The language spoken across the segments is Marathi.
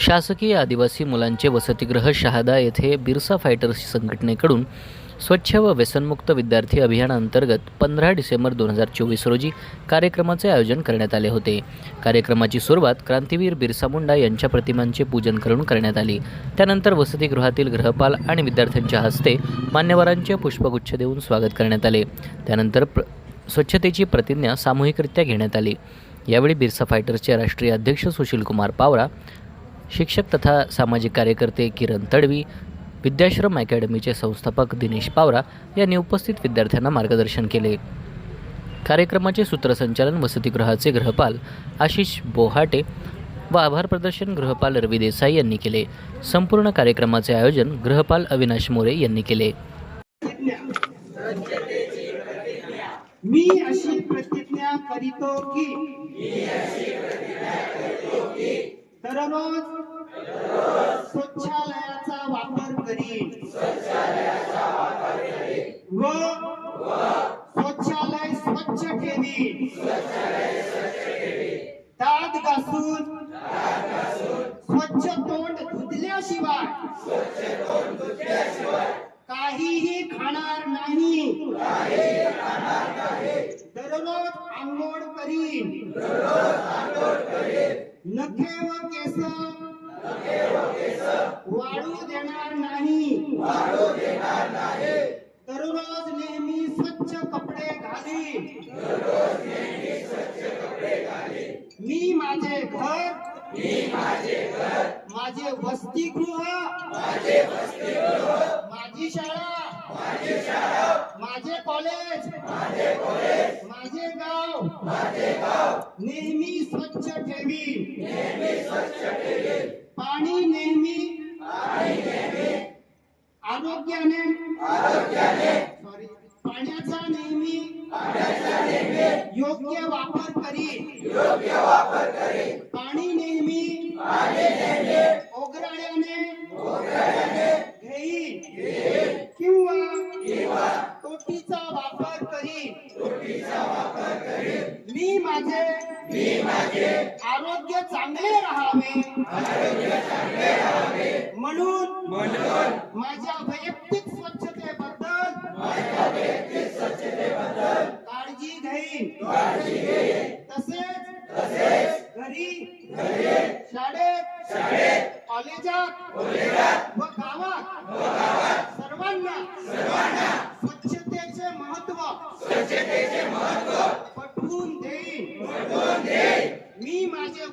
शासकीय आदिवासी मुलांचे वसतिगृह शहादा येथे बिरसा फायटर्स संघटनेकडून स्वच्छ व व्यसनमुक्त विद्यार्थी अभियानाअंतर्गत पंधरा डिसेंबर दोन हजार चोवीस रोजी कार्यक्रमाचे आयोजन करण्यात आले होते. कार्यक्रमाची सुरुवात क्रांतीवीर बिरसा मुंडा यांच्या प्रतिमांचे पूजन करून करण्यात आली. त्यानंतर वसतिगृहातील गृहपाल आणि विद्यार्थ्यांच्या हस्ते मान्यवरांचे पुष्पगुच्छ देऊन स्वागत करण्यात आले. त्यानंतर प्र स्वच्छतेची प्रतिज्ञा सामूहिकरित्या घेण्यात आली. यावेळी बिरसा फायटर्सचे राष्ट्रीय अध्यक्ष सुशीलकुमार पावरा शिक्षक तथा सामाजिक कार्यकर्ते किरण तडवी विद्याश्रम अकॅडमीचे संस्थापक दिनेश पावरा यांनी उपस्थित विद्यार्थ्यांना मार्गदर्शन केले. कार्यक्रमाचे सूत्रसंचालन वसतिगृहाचे गृहपाल आशिष बोहाटे व आभार प्रदर्शन गृहपाल रवी देसाई यांनी केले. संपूर्ण कार्यक्रमाचे आयोजन गृहपाल अविनाश मोरे यांनी केले. मी अशी प्रतिज्ञा करीतो की दररोज स्वच्छालयाचा वापर करीन. व स्वच्छालय स्वच्छ ठेवीन. दात घासून स्वच्छ तोंड धुतल्याशिवाय काहीही खाणार नाही. दररोज आंघोळ करीन. नखे व केस वाढू देणार नाही. दररोज नेहमी स्वच्छ कपडे घालीन मी माझे घर माझे वसतिगृह माझी शाळा माझे कॉलेज माझे गाव. नेहमी स्वच्छ ठेवी. पाणी नेहमी आरोग्याने सॉरी पाण्याचा नेहमी योग्य वापर करी पाणी नेहमी ओगराड्याने घेईन किंवा तोटीचा वापर करी मी माझे आरोग्य चांगले राहावे. म्हणून माझ्या वैयक्तिक स्वच्छतेबद्दल काळजी घेईन. तसेच घरी शाळेत कॉलेजात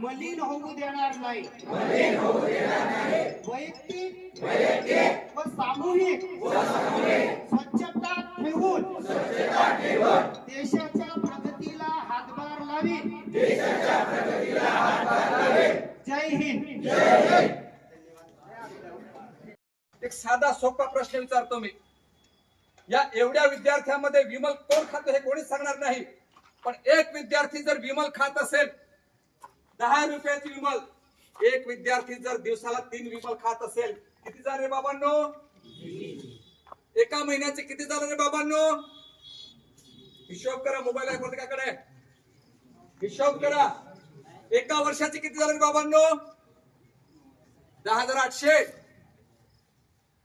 मलिन होऊ देणार नाही. वैयक्तिक व सामूहिक स्वच्छता ठेवून देशाच्या प्रगतीला हातभार लावी. जय हिंद. एक साधा सोपा प्रश्न विचारतो मी. या एवढ्या विद्यार्थ्यांमध्ये विमल कोण खात हे कोणीच सांगणार नाही. पण एक विद्यार्थी जर विमल खात असेल दहा रुपयाची विमल. एक विद्यार्थी जर दिवसाला तीन विमल खात असेल किती झाले बाबांनो? एका महिन्याचे किती झाले रे बाबांनो? हिशोब करा मोबाईल आहे प्रत्येकाकडे हिशोब करा. एका वर्षाचे किती झाले रे बाबांनो? दहा हजार आठशे.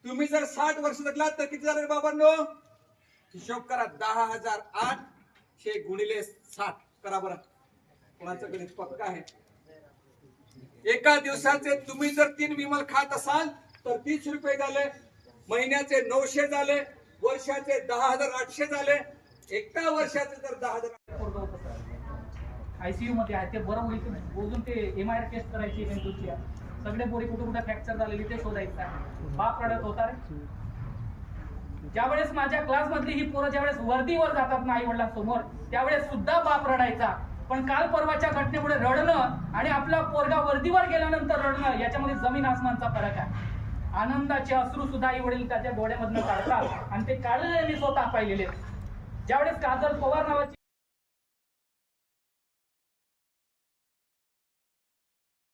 तुम्ही जर साठ वर्ष जगलात तर किती झाले रे बाबांनो? हिशोब करा दहा हजार आठशे गुणिले साठ. करा बरं. कोणाचं गणित पक्क आहे? एका दिवसाचे तुम्ही जर तीन विमल खात असाल तर तीस रुपये झाले. महिन्याचे नऊशे झाले. वर्षाचे दहा हजार आठशे झाले. एका वर्षाचे जर दहा हजार आयसीयू मध्ये आहे ते बरं होईल बोलून ते एम आय टेस्ट करायची मेंदूची सगळे बोरी कुठे कुठे फ्रॅक्चर झालेली ते शोधायचं आहे. बाप रडत होता रे. ज्यावेळेस माझ्या क्लासमधली ही पोरं ज्यावेळेस वर्दीवर जातात ना आई वडिलांसमोर त्यावेळेस सुद्धा बाप रडायचा. पण काल परवाच्या घटनेमुळे रडणं आणि आपला पोरगा वर्दीवर गेल्यानंतर रडणं याच्यामध्ये जमीन आसमानचा फरक आहे. आनंदाचे अश्रू सुद्धा आई वडील त्याच्या डोळ्यामधनं काढतात आणि ते काढलेले मी स्वतः पाहिलेले ज्यावेळेस काजल पवार नावाची